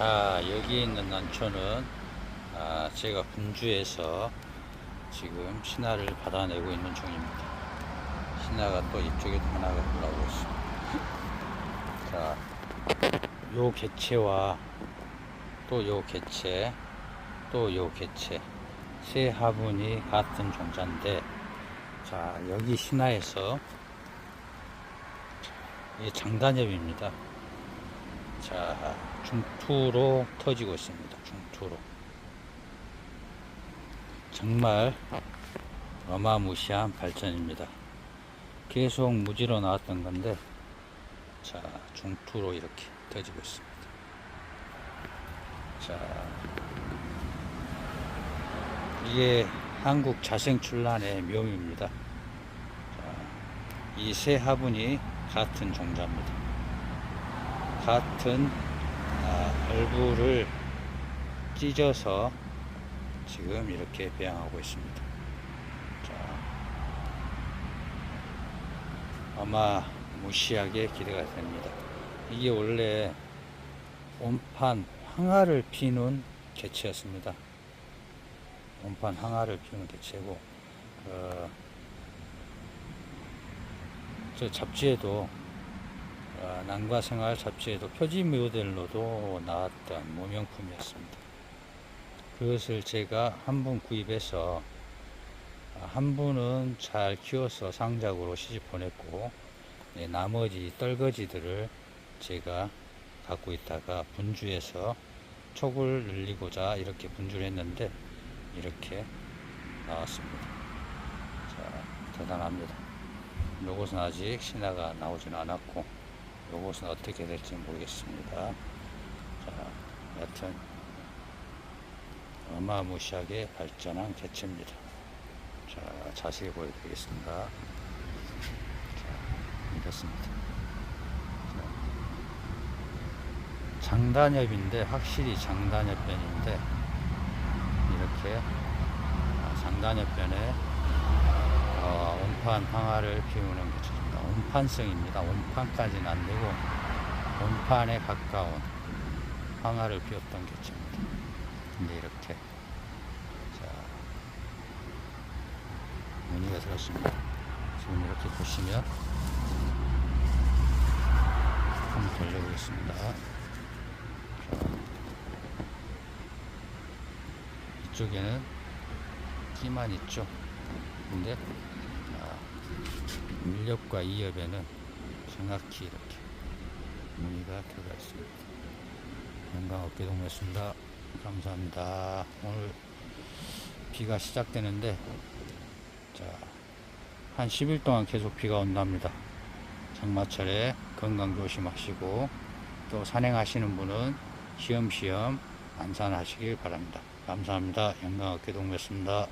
자 여기 있는 난초는 아, 제가 분주해서 지금 신화를 받아내고 있는 중입니다. 신화가 또 이쪽에도 하나가 올라오고 있습니다. 자요 개체와 또 요 개체 또 요 개체. 세 화분이 같은 종자인데 자 여기 신화에서 이게 장단엽입니다 자 중투로 터지고 있습니다. 중투로. 정말 어마무시한 발전입니다. 계속 무지로 나왔던 건데 자 중투로 이렇게 터지고 있습니다. 자 이게 한국 자생출란의 묘미입니다. 이 세 화분이 같은 종자입니다 같은 아, 얼굴을 찢어서 지금 이렇게 배양하고 있습니다. 자, 아마 무시하게 기대가 됩니다. 이게 원래 온판 항아를 피는 개체였습니다. 온판 항아를 피우는 개체고, 어, 저 잡지에도 어, 난과 생활 잡지에도 표지 모델로도 나왔던 모명품이었습니다. 그것을 제가 한 분 구입해서 아, 한 분은 잘 키워서 상작으로 시집 보냈고 네, 나머지 떨거지들을 제가 갖고 있다가 분주해서 촉을 늘리고자 이렇게 분주를 했는데 이렇게 나왔습니다. 자, 대단합니다. 요것은 아직 신화가 나오진 않았고 요것은 어떻게 될지 모르겠습니다. 자, 여튼 어마무시하게 발전한 개체입니다. 자, 자세히 보여드리겠습니다. 자, 이렇습니다. 자, 장단엽인데 확실히 장단엽변인데 이렇게 아, 장단엽변에 어, 온판 항아를 피우는 개체입니다. 온판성입니다. 온판까지는 안 되고 온판에 가까운 항아를 피웠던 개체입니다. 근데 이렇게 자 무늬가 들었습니다. 지금 이렇게 보시면 한번 돌려보겠습니다. 자, 이쪽에는 끼만 있죠. 근데 1엽과 이엽에는 정확히 이렇게 무늬가 들어가 있습니다. 영광 어깨동무였습니다. 감사합니다. 오늘 비가 시작되는데 자, 한 10일 동안 계속 비가 온답니다. 장마철에 건강 조심하시고 또 산행하시는 분은 시험시험 안산하시길 바랍니다. 감사합니다. 영광 어깨동무였습니다.